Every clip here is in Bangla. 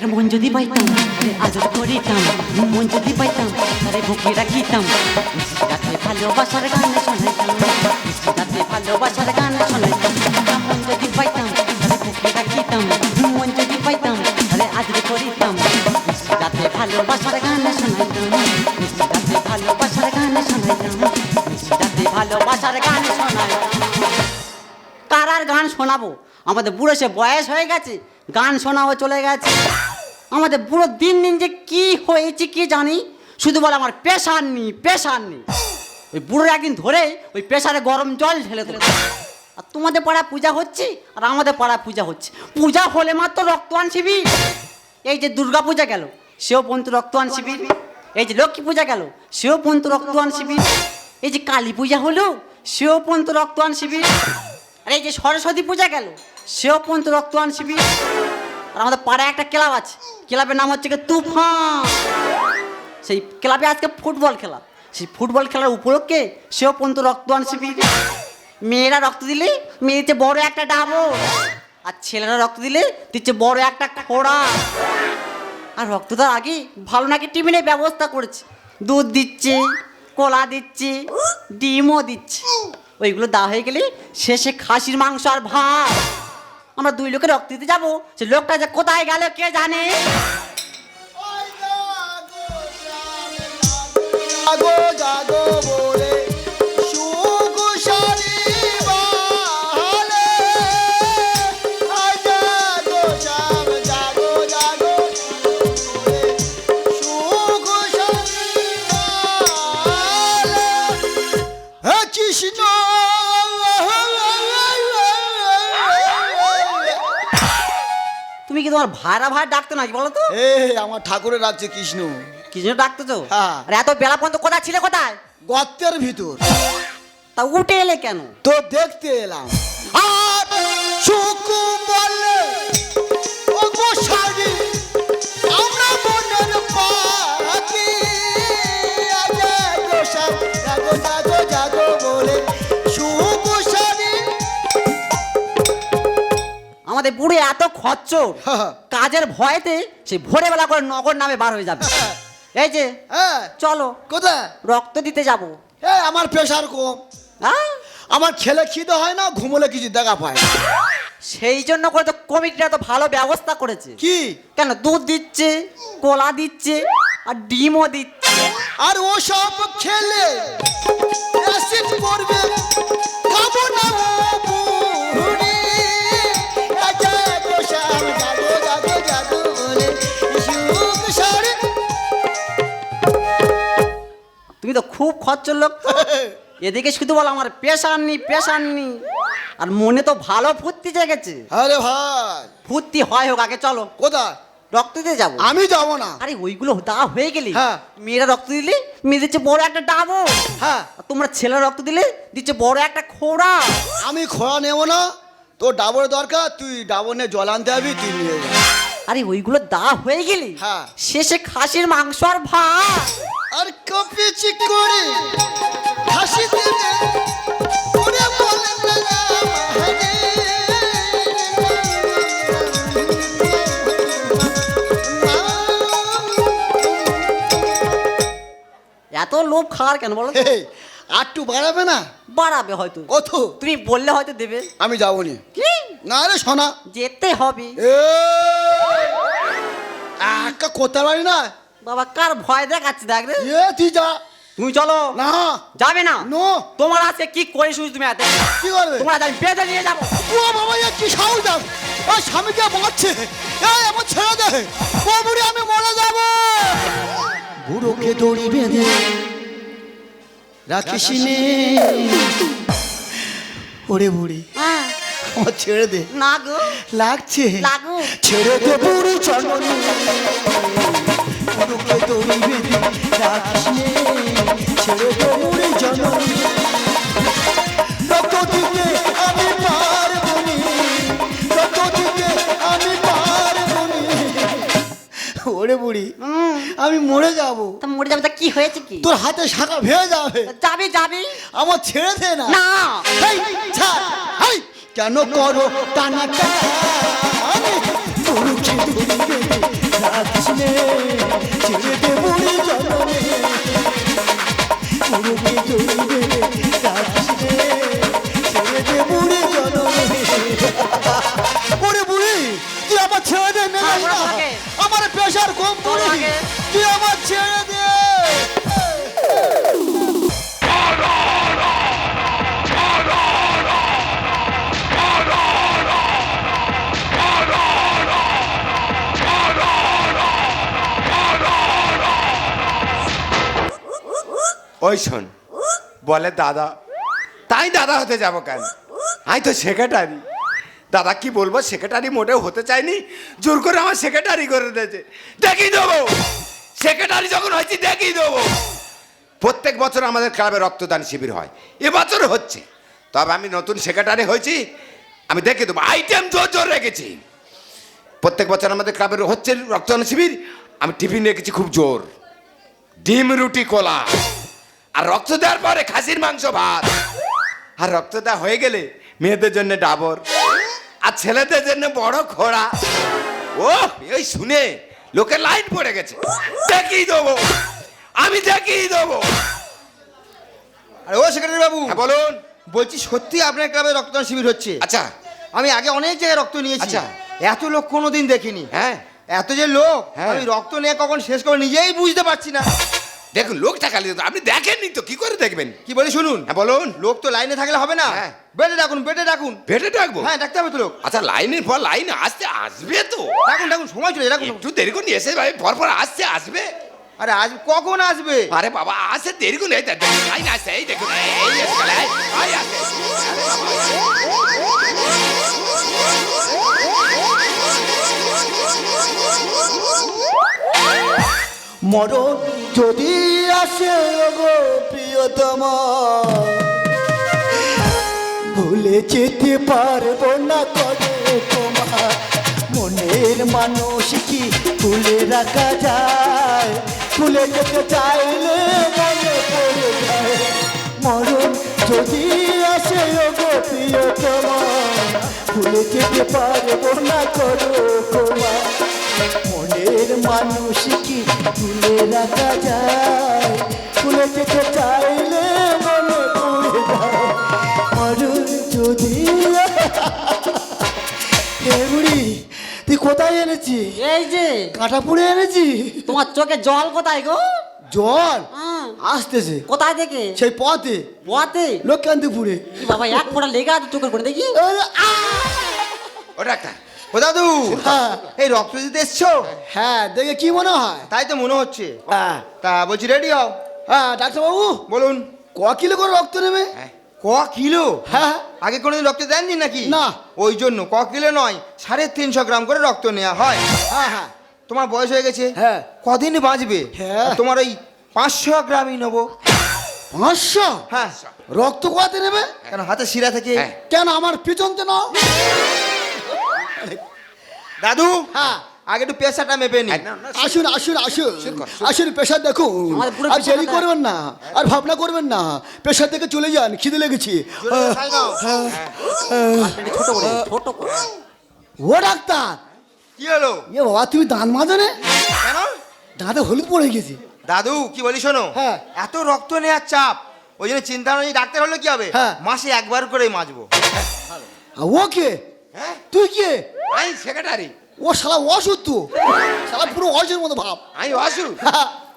একটা মন যদি পাইতাম আদর করিতাম, মন যদি পাইতাম, আরে বুকে রাখিতাম। রাতে ভালোবাসার গান শোনাইতাম রাতে ভালোবাসার গান শোনাইতাম। মন যদি পাইতাম, আরে বুকে রাখিতাম, মন যদি পাইতাম আদর করিতাম। রাতে ভালোবাসার গান শোনাইতাম রাতে ভালোবাসার গান শোনাইতাম রাতে ভালোবাসার গান শোনাইতাম। কার আর গান শোনাবো? আমাদের বুড়ো সে বয়স হয়ে গেছে, গান শোনাও চলে গেছে। আমাদের বুড়ো দিন দিন যে কি হয়েছে কি জানি, শুধু বলে আমার প্রেশার নি প্রেশার নি ওই বুড়ো একদিন ধরে ওই প্রেশারে গরম জল ঢেলে ধরে আর তোমাদের পাড়া পূজা হচ্ছে? আর আমাদের পাড়া পূজা হচ্ছে। পূজা হলে মাত্র রক্তদান শিবির। এই যে দুর্গা পূজা গেল, সেও পর্যন্ত রক্তদান শিবির। এই যে লক্ষ্মী পূজা গেল, সেও পর্যন্ত রক্তদান শিবির। এই যে কালী পূজা হলো, সেও পর্যন্ত রক্তদান শিবির। আর এই যে সরস্বতী পূজা গেল, সেও পর্যন্ত রক্তদান শিবির। আর আমাদের পাড়ায় একটা ক্লাব আছে। ক্লাবের নাম হচ্ছে তুফান। সেই ক্লাবে আজকে ফুটবল খেলা। সেই ফুটবল খেলার উপলক্ষে সেও পর্যন্ত রক্তদান শিবির মেয়েরা রক্ত দিলে মেয়ে দিচ্ছে বড় একটা ডাবো আর ছেলেরা রক্ত দিলে দিচ্ছে বড় একটা খোড়া। আর রক্ত দেওয়ার আগে ভালো নাকি টিফিনের ব্যবস্থা করেছে। দুধ দিচ্ছে, কলা দিচ্ছে, ডিমও দিচ্ছে। ওইগুলো দেওয়া হয়ে গেলে শেষে খাসির মাংস আর ভাত। আমরা দুই লোকে রক্ত দিতে যাব। সে লোকটা যে কোথায় গেল কে জানে? তোমার ভাড়া ভাড়া ডাকতো নাকি বলো তো? এ আমার ঠাকুরের রাজ্যে কৃষ্ণ। কি জন্য ডাকতো তো? হ্যাঁ। আর এত বেলা পর্যন্ত কোথায় ছিলে কোথায়? গর্তের ভিতর। তা উঠে এলে কেন? তো দেখতে এলাম। আর সুখ বলে ও গোসারি আমরা মনের পাখি। জাগো সব জাগো জাগো জাগো বলে সুখ আমাদের বুড়ি এত খচ্চর। কাজের ভয়েতে সে ভোরবেলা করে নগর নামে বার হয়ে যাবে। এই যে হ্যাঁ। চলো কোথায়? রক্ত দিতে যাব। আমার প্রেশার কম। হ্যাঁ? আমার খেলে খিদে হয় না ঘুমলে কিছু দেখা পায়। সেই জন্য করে তো কমিটিটা তো ভালো ব্যবস্থা করেছে। কি? কেন দুধ দিচ্ছে কলা দিচ্ছে আর ডিমও দিচ্ছে। আর ও সব খেলে করবে খাব না। তুমি তো খুব খরচর লোক। এদিকে শুধু বলো আমার পেশার নি পেশার নি আর মনে তো ভালো ফুর্তি জেগেছে। আরে ভাই। ফুর্তি হয় হোক আগে চলো। কোথায়? রক্ত দিতে যাব। আমি যাব না। আরে ওইগুলো দেওয়া হয়ে গেলে। হ্যাঁ। মেয়েরা রক্ত দিলে মেয়ে দিচ্ছে বড় একটা ডাবো। হ্যাঁ। তোমরা ছেলেরা রক্ত দিলে দিচ্ছে বড় একটা খোড়া। আমি খোয়া নেব না। তোর ডাবর দরকার তুই ডাবর নিয়ে জল আনতে যাবি তুই নিয়ে আরে ওইগুলো দেওয়া হয়ে গেলি। হ্যাঁ। শেষে খাসির মাংস আর ভাত। আর কপি চিক করে হাসি দিলে ওরে বলে না এত লোভ খাওয়ার কেন বলো? আটটু বাড়াবে না? বাড়াবে হয়তো। কত? তুমি বললে হয়তো দেবে। আমি যাব নি কি? না রে সোনা। যেতে হবে। এ কোথায় না? বাবা কার ভয় দেখাচ্ছি দেখ রে? এ তুই যা। তুমি চলো। না। যাবে না। নো। তোমার আজকে কি করে শুধু তুমি এত কি করবে? তোমার আজ আমি বেঁধে নিয়ে যাব। ও বাবা এ কি সাহস দাও ও স্বামীকে মারছে এই আমার ছেড়ে দে। ও বুড়ি আমি মরে যাব। বুড়োকে দড়ি বেঁধে রাখিস নে। ওরে বুড়ি হ্যাঁ, আমার ছেড়ে দে। না গো। লাগছে। লাগু। ছেড়ে দে বুড়ি বেঁধে রাখিস নে ছেড়ে জননী। আমি পারব নি রক্ত আমি পারব নি। ওরে বুড়ি আমি মরে যাব। তা মরে যাবে তা কি হয়েছে কি? তোর হাতে শাখা ভেঙে যাবে। যাবি যাবি। আমার ছেড়ে দে না। ছাড়, কেন করো টানা টানি? বুড়ো খেতে রাখিস নে ছেড়ে দেবো জননে। ওই শোন, বলে দাদা, তাই দাদা হতে যাব কেন? আমি তো সেক্রেটারি। দাদা কি বলব, সেক্রেটারি মোটেও হতে চাইনি। জোর করে আমার সেক্রেটারি করে দিয়েছে। দেখিয়ে দেবো। সেক্রেটারি যখন হয়েছি দেখিয়ে দেবো। প্রত্যেক বছর আমাদের ক্লাবে রক্তদান শিবির হয়। এবছর হচ্ছে। তবে আমি নতুন সেক্রেটারি হয়েছি, আমি দেখে দেবো। আইটেম জোর জোর রেখেছি। প্রত্যেক বছর আমাদের ক্লাবের হচ্ছে রক্তদান শিবির। আমি টিফিন রেখেছি খুব জোর। ডিম, রুটি, কোলা। আর রক্ত দেওয়ার পরে খাসির মাংস ভাত। আর রক্ত দেওয়া হয়ে গেলে মেয়েদের জন্য ডাবর আর ছেলেদের জন্য বড় খোড়া। ও এই শুনে লোকে লাইন পড়ে গেছে। দেখিয়ে দেবো আমি দেখিয়ে দেবো। আরে ও সেক্রেটারি বাবু হ্যাঁ বলুন। বলছি সত্যি আপনার ক্লাবে রক্তদান শিবির হচ্ছে? আচ্ছা। আমি আগে অনেক জায়গায় রক্ত নিয়েছি। আচ্ছা। এত লোক কোনোদিন দেখিনি। হ্যাঁ। এত যে লোক হ্যাঁ। আমি রক্ত নিয়ে কখন শেষ করে নিজেই বুঝতে পারছি না। দেখুন লোকটা খালি আপনি দেখেননি তো কি করে দেখবেন? কি বলি শুনুন? হ্যাঁ বলুন। লোক তো লাইনে থাকলে হবে না। হ্যাঁ। বেডে ডাকুন বেটে ডাকুন। ভেটে ডাকবো? হ্যাঁ ডাকতে হবে তো লোক। আচ্ছা লাইনের পর লাইন আসতে আসবে তো? ডাকুন ডাকুন সময় চলে ডাকুন। একটু দেরি করে এসে ভাই পর পর আসছে আসবে? আরে আজ কখন আসবে? আরে বাবা আসে দেরি করে এই দেখ, লাইন আসছে এই দেখুন এই এই এসে গেল, এই, এই আসছে। আরে বাবা, মরণ যদি আসে গো প্রিয়তমা। ভুলে যেতে পারব না করো তোমার। মনের মানুষ কি ভুলে রাখা যায়? ভুলে যেতে চাইলে মনে পড়ে যায়। মরণ যদি আসে গো প্রিয়তমা। ভুলে যেতে পারব না করো তোমার। মানুষ কি ভুলে রাখা যায়। ভুলে যেতে চাইলে মনে পড়ে যায়। মরুন যদি বুড়ি তুই কোথায় এনেছি? এই যে কাঁটা পুড়ে এনেছি? তোমার চোখে জল কোথায় গো? জল? হ্যাঁ। আসতেছে। কোথায় থেকে? সেই পথে। পোয়াতে লক্ষ্যান্তপুরে বাবা এক ফোঁটা লেগে আছে চোখের করে দেখি। ও ডাক্তার ও দাদু হ্যাঁ। এই রক্ত দিতে এসছো? হ্যাঁ দেখে কি মনে হয়? তাই তো মনে হচ্ছে। হ্যাঁ। তা বলছি রেডি হও। হ্যাঁ ডাক্তারবাবু। বলুন। ক কিলো করে রক্ত নেবে? ক কিলো? হ্যাঁ। আগে কোনোদিন রক্ত দেননি নাকি? না। ওই জন্য ক কিলো নয় সাড়ে তিনশো গ্রাম করে রক্ত নেওয়া হয়। হ্যাঁ হ্যাঁ। তোমার বয়স হয়ে গেছে? হ্যাঁ। কদিন বাঁচবে? হ্যাঁ। তোমার ওই পাঁচশো গ্রামই নেব। পাঁচশো? হ্যাঁ। রক্ত কোয়াতে নেবে? কেন হাতে শিরা থেকে? হ্যাঁ। কেন আমার পিছনতে নাও। দাদু? হ্যাঁ আগে একটু পেশাটা মেপে নি। আসুন আসুন আসুন। আসুন প্রেশার দেখুন। আর দেরি করবেন না আর ভাবনা করবেন না। প্রেশার থেকে চলে যান খিদে লেগেছি। করে ছোট করে ও ডাক্তার! কি হলো? এ বাবা তুমি দাঁত মাজনে? কেন? দাঁতে হলুদ পড়ে গেছি। দাদু কি বলি শোনো? হ্যাঁ। এত রক্ত নেওয়ার চাপ ওই জন্য চিন্তা নেই ডাক্তার হলে কি হবে? হ্যাঁ। মাসে একবার করেই মাজবো। আর ও কে? হ্যাঁ? তুই কে? আমি সেক্রেটারি ও শালা অসুধ তো শালা পুরো অসুর মতো ভাব। আমি অসু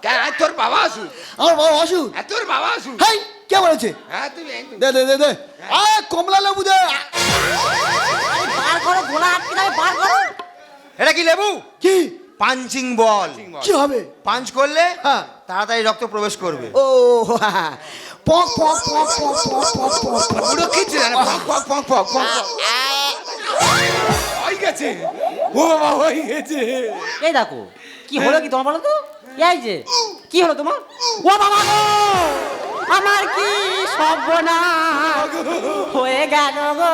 কেন? আমি তোর বাবা আসু আমার বাবা হ্যাঁ তোর বাবা আসু হাই কে বলেছে? হ্যাঁ তুমি দে দে দে দে। আয় কমলা লেবু দে। বার করো গোলা আটকে যাবে বার করো। এটা কি লেবু? কি? Punching ball. কি হবে? পাঞ্চ করলে হ্যাঁ। তাড়াতাড়ি রক্ত প্রবেশ করবে। ও পক পক পক পক পক পক পক পক। জানে পক পক পক পক পক। পক। হয়ে গেছে। ও বাবা হয়ে গেছে। এই দেখো কি হলো কি তোমার বলো তো? এই যে কি হলো তোমার? ও বাবা গো আমার কি সর্বনাশ হয়ে গেল গো?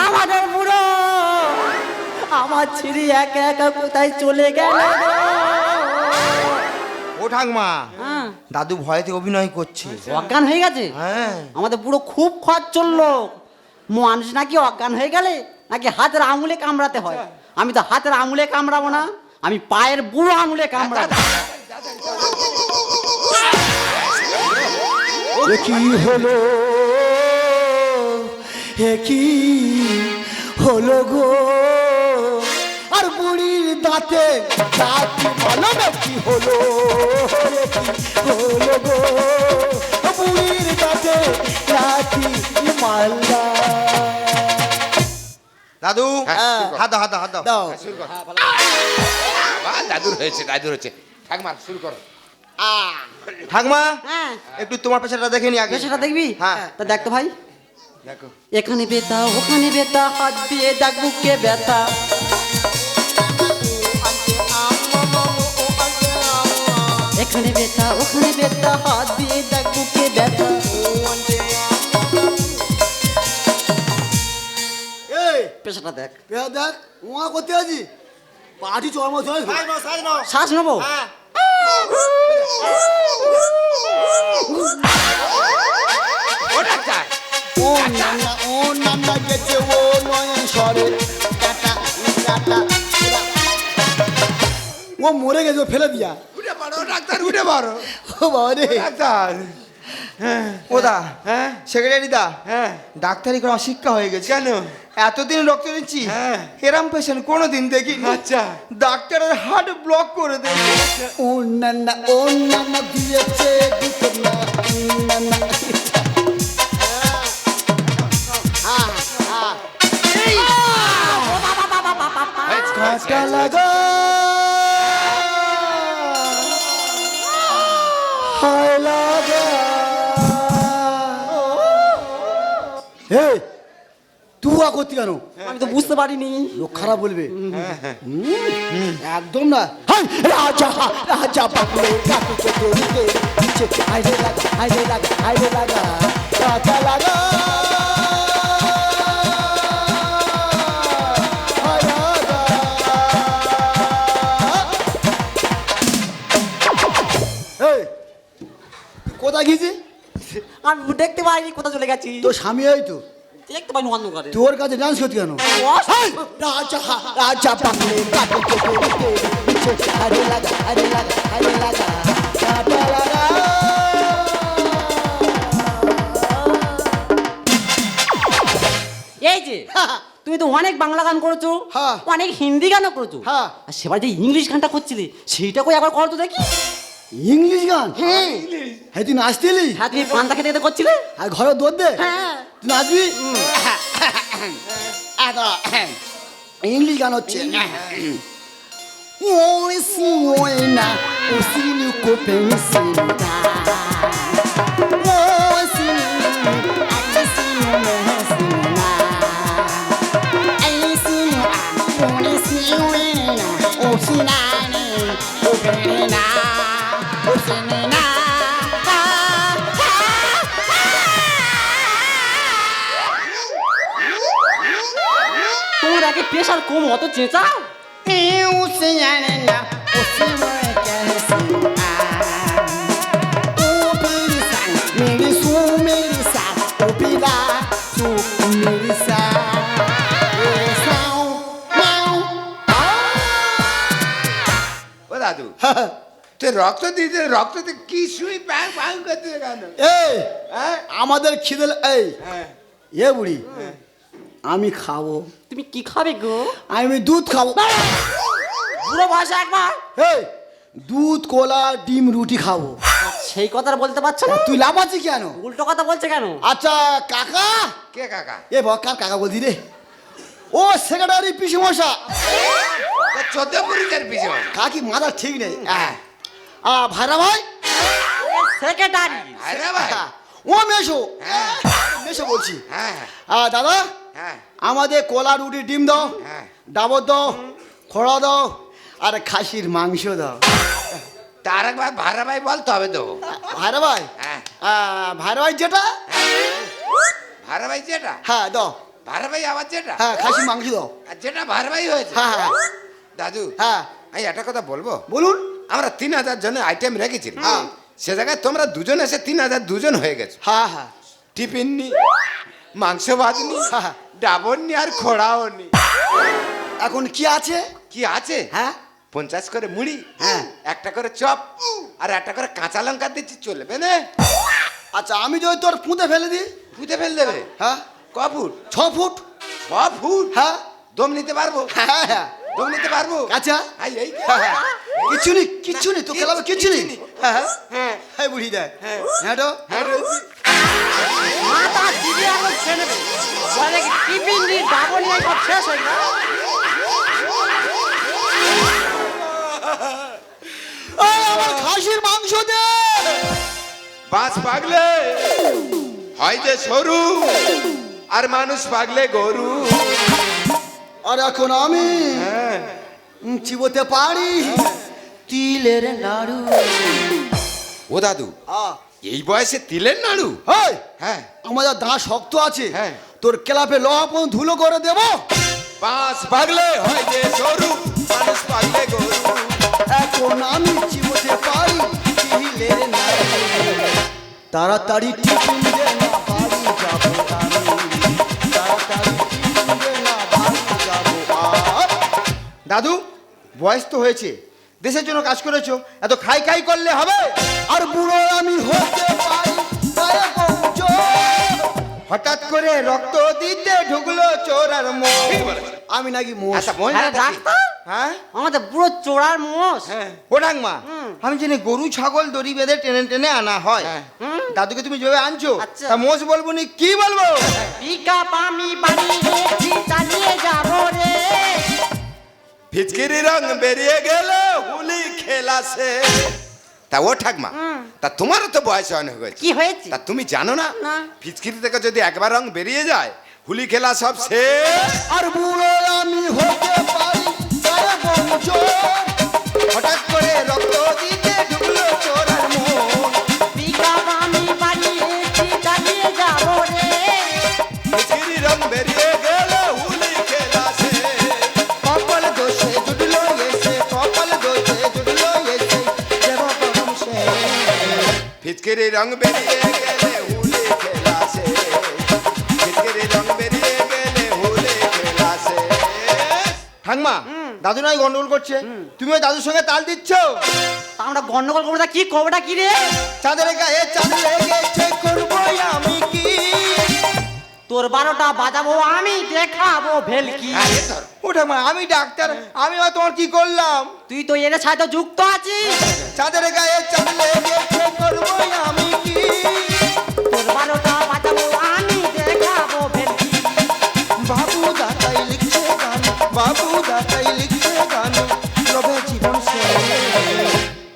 আমাদের বুড়ো আমার ছিড়ি একা একা কোথায় চলে গেল ও ঠাকমা হ্যাঁ, দাদু ভয়েতে অভিনয় করছে। অজ্ঞান হয়ে গেছে? হ্যাঁ। আমাদের বুড়ো খুব খরচ চলল মানুষ নাকি অজ্ঞান হয়ে গেলে? নাকি হাতের আঙুলে কামড়াতে হয়? আমি তো হাতের আঙুলে কামড়াবো না আমি পায়ের বুড়ো আঙুলে কামড়াবো। কি হলো কি হলো গো। আর বুড়ির দাঁতে দাঁত বলো না কি হলো? কি দাদু? হ্যাঁ, হাত দাও হাত হাত দাও। দাও শুরু কর। বাবা দাদুর হয়েছে দাদুর হয়েছে। ঠাকমার শুরু করো। ঠাকমা? হ্যাঁ। একটু তোমার পেছাটা দেখে নি আগে। সেটা দেখবি? হ্যাঁ। তা দেখ তো ভাই। দেখো। এখানে বেতা ওখানে বেতা হাত দিয়ে দেখ বুকে ব্যথা। এখানে বেতা ওখানে বেতা হাত দিয়ে দেখ বুকে ব্যথা। পেশাটা দেখ। পেয়া দেখ উমা করতে আছি? পাটি চর্ম চলে শ্বাস নেব? ও ডাক্তার ও নান্না ও নান্না গেছে ও নয়ন সরে টাটা টাটা। ও মরে গেছে ফেলে দিয়া। উঠে পারো ডাক্তার উঠে পারো ও বাবা রে। ডাক্তার। ও দা হ্যাঁ। সেক্রেটারি দা হ্যাঁ। ডাক্তারি করে আমার শিক্ষা হয়ে গেছে কেন? এতদিন রক্ত দিচ্ছি? হ্যাঁ। এরম পেশেন্ট কোনোদিন দেখিনি। আচ্ছা। ডাক্তারের হার্ট ব্লক করে দেবে দিয়েছে কাটা লাগা হায় করতি কেন? আমি তো বুঝতে পারিনি। লোক খারাপ বলবে। একদম না। রাজা রাজা আইরে লাগা আইরে লাগা আইরে লাগা রাজা লাগা কোথায় গেছি আমি দেখতে পাইনি কোথায় চলে গেছি তোর স্বামী এই তো। দেখতে পাইনি অন্ধকারে কাছে ডান্স করতে কেন রাজা রাজা বাংলে কাটে কেটে দিতে নিচে আরে লাগা আরে লাগা আরে লাগা কাটা লাগা এই যে তুমি তো অনেক বাংলা গান করেছ হ্যাঁ। অনেক হিন্দি গানও করেছ হ্যাঁ। আর সেবার যে ইংলিশ গানটা করছিলি সেইটা কই একবার করতো দেখি ইংলিশ গান হ্যাঁ হ্যাঁ তুই নাচতেলি হ্যাঁ তুমি পান্তা খেতে খেতে করছিলে আর ঘরে দৌড় দে হ্যাঁ নাচবি ইংলিশ গান হচ্ছে Oi, senhora, o cílio compensina. Oi, Mirição, mau. ও দাদু তুই রক্ত দিতে রক্ত দিয়ে কি শুই ব্যাং ব্যাং করতে কেন এই হ্যাঁ আমাদের খিদে এই হ্যাঁ। এ বুড়ি। আমি খাব। তুমি কি খাবে গো? আমি দুধ খাব। পুরো বয়সে একবার। এই দুধ কোলা ডিম রুটি খাব। সেই কথাটা বলতে পারছ না? তুই লাফাচ্ছি কেন? উল্টো কথা বলছে কেন? আচ্ছা কাকা? কে কাকা? এ বকার কাকা বলছি রে? ও সেক্রেটারি পিসি মশা চোদ্দ পুরুষের পিছনে কাকি মাথা ঠিক নেই। আ ভাইরা ভাই? সেক্রেটারি। আরে ভাই। ও মেশো। মেশো বলছি। হ্যাঁ। আ দাদা? হ্যাঁ আমাদের কোলা রুটি ডিম দাও হ্যাঁ। ডাবর দাও খড়া দাও আর খাসির মাংস দাও। তার একবার ভাড়া ভাই বল তবে দেবো ভাইরা ভাই? হ্যাঁ। ভাইরা ভাই যেটা? ভাড়া ভাই যেটা? হ্যাঁ দাও। ভাড়া ভাই আবার যেটা? হ্যাঁ খাসির মাংস দাও। আর যেটা ভাড়া ভাই হয়েছে? হ্যাঁ হ্যাঁ। দাদু হ্যাঁ। আমি একটা কথা বলব? বলুন। আমরা তিন হাজার জনের আইটেম রেখেছি। হ্যাঁ। সে জায়গায় তোমরা দুজন এসে তিন হাজার দুজন হয়ে গেছো। হ্যাঁ হ্যাঁ। টিফিন নি। মাংস ভাত নি হ্যাঁ। ডাবর নি আর খোড়াও নি এখন কি আছে? কি আছে? হ্যাঁ। পঞ্চাশ করে মুড়ি হ্যাঁ। একটা করে চপ আর একটা করে কাঁচা লঙ্কা দিচ্ছি চলবে না। আচ্ছা আমি যদি তোর পুঁতে ফেলে দিই? পুঁতে ফেল দেবে? হ্যাঁ। ক ফুট? ছ ফুট। ছ ফুট? হ্যাঁ। দম নিতে পারব? হ্যাঁ হ্যাঁ। দম নিতে পারব? আচ্ছা। আই এই হ্যাঁ, হ্যাঁ। কিচ্ছু নেই কিচ্ছু নেই তো খেলাবে কিচ্ছু নেই কিচ্ছু নেই। হ্যাঁ? হ্যাঁ। হ্যাঁ হ্যাঁ বুড়ি দেয় হ্যাঁ। হ্যাঁ তো? হ্যাঁ। মাথা দিদি এখন ছেড়ে দে বলে কি টিফিন দি ডাবল নিয়ে সব শেষ হয়ে গেল? এই, আমার খাসির মাংস দে। বাস পাগলে হয় যে সরু আর মানুষ পাগলে গরু। আর এখন আমি হ্যাঁ। চিবোতে পারি। তিলের নাড়ু। ও দাদু এই বয়সে তিলের নাড়ু? হ্যাঁ। আমাদের দাঁত শক্ত আছে হ্যাঁ। তোর ক্লাবে লহপন ধুলো করে দেবো। বাস পাগলে। হয় যে সরু মানুষ পাগলে গরু। এখন আমি পারি তিলের নাড়ু। তাড়াতাড়ি টিফিন দে না বাড়ি যাব আমি। তাড়াতাড়ি টিফিন দে না বাড়ি যাব আর দাদু বয়স তো হয়েছে। দেশের জন্য কাজ করেছ এত খাই খাই করলে হবে? আর বুড়ো আমি হতে পারি হঠাৎ করে রক্ত দিতে ঢুকলো চোর আর মোষ আমি নাকি মোষ। আচ্ছা হ্যাঁ হ্যাঁ? আমাদের পুরো চোরার মোষ। হ্যাঁ। ও ডাকমা আমি জানি গরু ছাগল দড়ি বেঁধে টেনে টেনে আনা হয়। হ্যাঁ। দাদুকে তুমি যেভাবে আনছো আচ্ছা। তা মোষ বলব নি কি বলব? পিকা পামি বাড়ি গেছি চালিয়ে যাব রে। ফিচকিরি রং বেরিয়ে গেল হুলি খেলাছে। তা ও ঠাকমা তা তোমারও তো বয়স অনেক হয়েছে। কি হয়েছে? তা তুমি জানো না? না। ফিচকিরি থেকে যদি একবার রং বেরিয়ে যায় হুলি খেলা সব শেষ। আর বুড়ো আমি হতে রং বেরিয়ে গেলে হুলি খেলা শেষ ফিচকিরি রং বেরিয়ে গেলে হুলি খেলা শেষ ঠাকমা দাদু নয় গন্ডগোল করছে। তুমি ওই দাদুর সঙ্গে তাল দিচ্ছ? তা আমরা গন্ডগোল করব তা কি খবরটা কি রে? চাঁদের গায়ে চাঁদ লেগেছে করব আমি কি? তোর বারোটা বাজাবো আমি দেখাবো ভেলকি। ধর। ও ঠাকমা আমি ডাক্তার আমি আর তোমার কি করলাম? তুই তো এর সাথে যুক্ত আছিস। চাঁদের গায়ে চাঁদ করব আমি কি? তোর বারোটা বাজাবো আমি দেখাবো ভেলকি বাবু দাতাই লিখছে গান বাবু দাতাই লিখছে গান রবে জীবন সে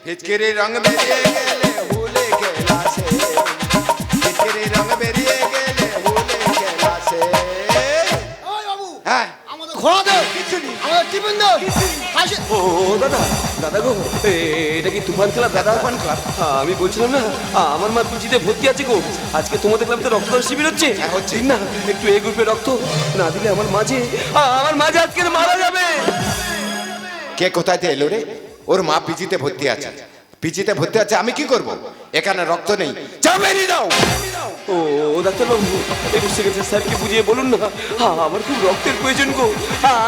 ফিচকিরি রং বেরিয়ে গেলে ও দাদা দাদা গো এটা কি তুফান ক্লাব দাদা তুফান ক্লাব আমি বলছিলাম না আমার মা পিজিতে ভর্তি আছে গো। আজকে তোমাদের ক্লাবে রক্তদান শিবির হচ্ছে। হ্যাঁ, হচ্ছে। না একটু এই গ্রুপে রক্ত না দিলে আমার মাঝে আমার মাঝে আজকে মারা যাবে। কে কোথায় এলো রে? ওর মা পিজিতে ভর্তি আছে। পিজিতে ভর্তি আছে আমি কি করব? এখানে রক্ত নেই। বেরিয়ে দাও ও ও ডাক্তারবাবু একটু সেক্রেটারি স্যারকে বুঝিয়ে বলুন না আমার খুব রক্তের প্রয়োজন গো।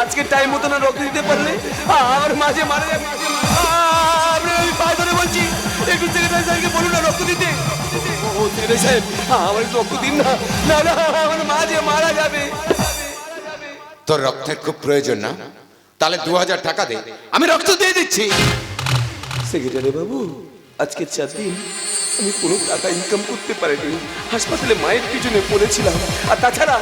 আজকে টাইম মতো না রক্ত দিতে পারলে আমার মাঝে মারা আমি পায়ে ধরে বলছি একটু সেক্রেটারি স্যারকে বলুন না রক্ত দিতে। ও ও, সেক্রেটারি সাহেব আমার রক্ত দিন না। না না আমার মাঝে মারা যাবে। তোর রক্তের খুব প্রয়োজন না? তাহলে দু হাজার টাকা দে আমি রক্ত দিয়ে দিচ্ছি। সেক্রেটারি বাবু আজকে চার দিন আমি কোনো টাকা ইনকাম করতে পারিনি। হাসপাতালে মায়ের পিছনে পড়েছিলাম। আর তাছাড়া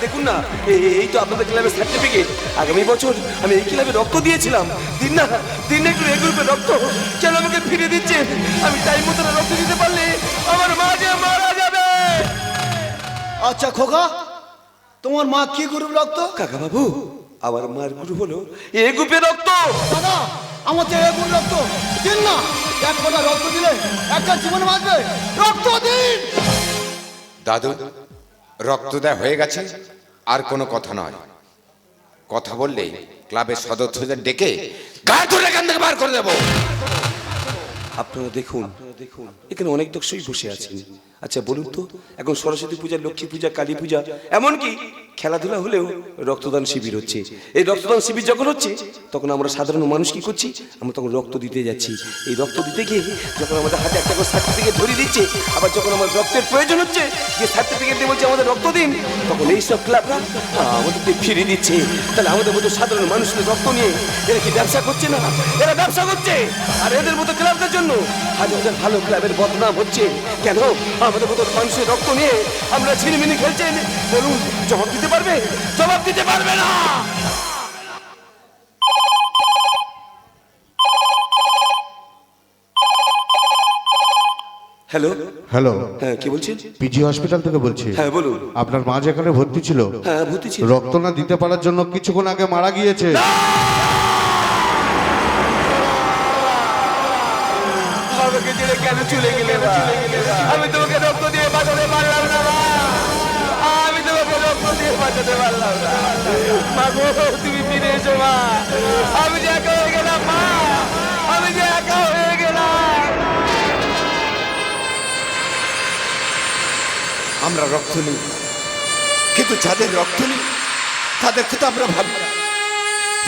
দেখুন না এ- এই তো আপনাদের ক্লাবের সার্টিফিকেট আগামী বছর আমি এই ক্লাবে রক্ত দিয়েছিলাম। দিন না দিন একটু এই গ্রুপে রক্ত। কেন আমাকে ফিরে দিচ্ছে? আমি টাইম মতো না রক্ত দিতে পারলে আমার মা যে মারা যাবে। আচ্ছা খোকা তোমার মা কি গ্রুপ রক্ত? কাকা বাবু আমার মার গ্রুপ হলো এ গ্রুপে রক্ত। দাদা আমার তো এই গ্রুপ রক্ত। দিন না। এক ফোঁটা রক্ত দিলে একটা জীবন বাঁচবে। রক্ত দিন! দাদু রক্ত দেয়া হয়ে গেছে আর কোনো কথা নয়। কথা বললে ক্লাবের সদস্যদের ডেকে গায়ে ধরে এখান থেকে বার করে দেবো। আপনারা দেখুন দেখুন এখানে অনেক দর্শকই বসে আছেন। আচ্ছা বলুন তো এখন সরস্বতী পূজা লক্ষ্মী পূজা কালী পূজা এমনকি খেলাধুলা হলেও রক্তদান শিবির হচ্ছে। এই রক্তদান শিবির যখন হচ্ছে, তখন আমরা সাধারণ মানুষ কি করছি? আমরা তখন রক্ত দিতে যাচ্ছি। এই রক্ত দিতে গিয়ে যখন আমাদের হাতে একটা করে সার্টিফিকেট ধরিয়ে দিচ্ছে, আবার যখন আমার রক্তের প্রয়োজন হচ্ছে গিয়ে সার্টিফিকেট দিয়ে বলছে আমাদের রক্ত দিন, তখন এইসব ক্লাবরা আমাদেরকে ফিরিয়ে দিচ্ছে। তাহলে আমাদের মতো সাধারণ মানুষের রক্ত নিয়ে এরা কি ব্যবসা করছে না? এরা ব্যবসা করছে। আর এদের মতো ক্লাবদের জন্য হাজার হাজার ভালো ক্লাবের বদনাম হচ্ছে। কেন? আমাদের মতো মানুষের রক্ত নিয়ে আমরা ছিনিমিনি খেলছেন। বলুন, জবাব দিতে পারবে? জবাব দিতে পারবে না! হ্যালো হ্যালো হ্যাঁ কি বলছেন? পিজি হসপিটাল থেকে বলছি। হ্যাঁ বলুন। আপনার মা যেখানে ভর্তি ছিল হ্যাঁ ভর্তি ছিল। রক্ত না দিতে পারার জন্য কিছুক্ষণ আগে মারা গিয়েছে। তুমি ফিরে এসো, মা। আমি যে একা হয়ে গেলাম, মা। আমি যে একা হয়ে গেলাম। আমরা রক্ত নিই, কিন্তু যাদের রক্ত নিই তাদেরকে তো আমরা ভাবি।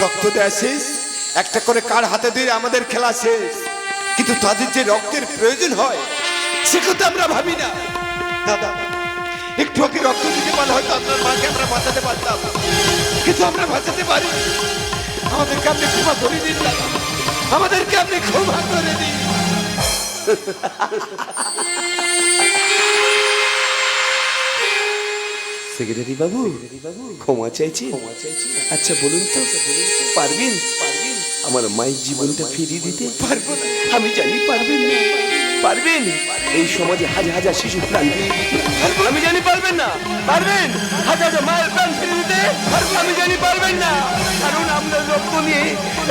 রক্ত দেয়া শেষ, একটা করে কার হাতে দিয়ে আমাদের খেলা শেষ। কিন্তু তাদের যে রক্তের প্রয়োজন হয় সে কথা আমরা ভাবি না। দাদা, একটু রক্ত দিতে পারলে হয়তো আপনার মাকে আমরা বাঁচাতে পারতাম। কিন্তু আমরা বাঁচাতে পারি আমাদেরকে আপনি ক্ষমা করে দিন। আমাদেরকে আপনি ক্ষমা করে দিন। সেক্রেটারি বাবু ক্ষমা চাইছি? আচ্ছা বলুন তো পারবেন? আমার মায়ের জীবনটা ফিরিয়ে দিতে? পারব না। আমি জানি পারবেন না। পারবেন? এই সমাজে হাজার হাজার শিশু প্রাণ আমি জানি পারবেন না। পারবেন? হাজার হাজার মায়ের প্রাণ ফিরিয়ে দিতে আমি জানি পারবেন না। কারণ আপনার রক্ত নিয়ে,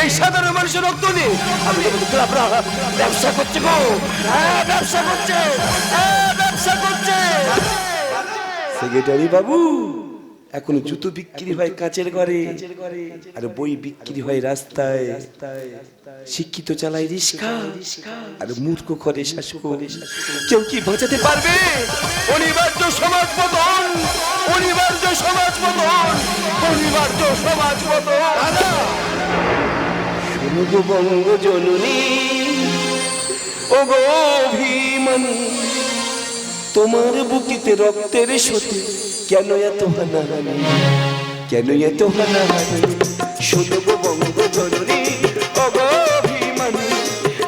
এই সাধারণ মানুষের রক্ত নিয়ে আমি ক্লাবরা ব্যবসা করছে গো। হ্যাঁ ব্যবসা করছে। হ্যাঁ ব্যবসা করছে। সেক্রেটারি বাবু এখন জুতো বিক্রি হয় কাঁচের ঘরে, আর বই বিক্রি হয় রাস্তায়। শিক্ষিত চালায় রিস্কা, আর মূর্খ করে শাসক। কেউ কি বাঁচাতে পারবে? অনিবার্য সমাজ পতন, অনিবার্য সমাজ পতন, অনিবার্য সমাজ পতন। শুনুগ বঙ্গ জননী ও গো তোমার বুকিতে রক্তের সতী। কেন এত হানাহানি? কেন এত হানাহানি? শুধু বঙ্গ জরুরি অভিমানী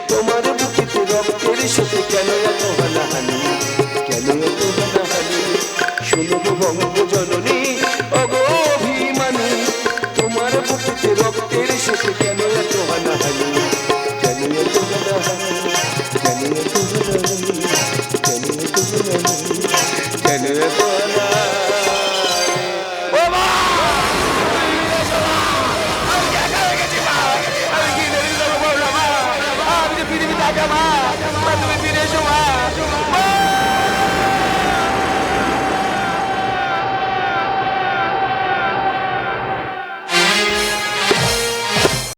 তোমার বুকিতে রক্তের সতী, কেন এত হানাহানি? কেন এত হানাহানি? শুধু বঙ্গ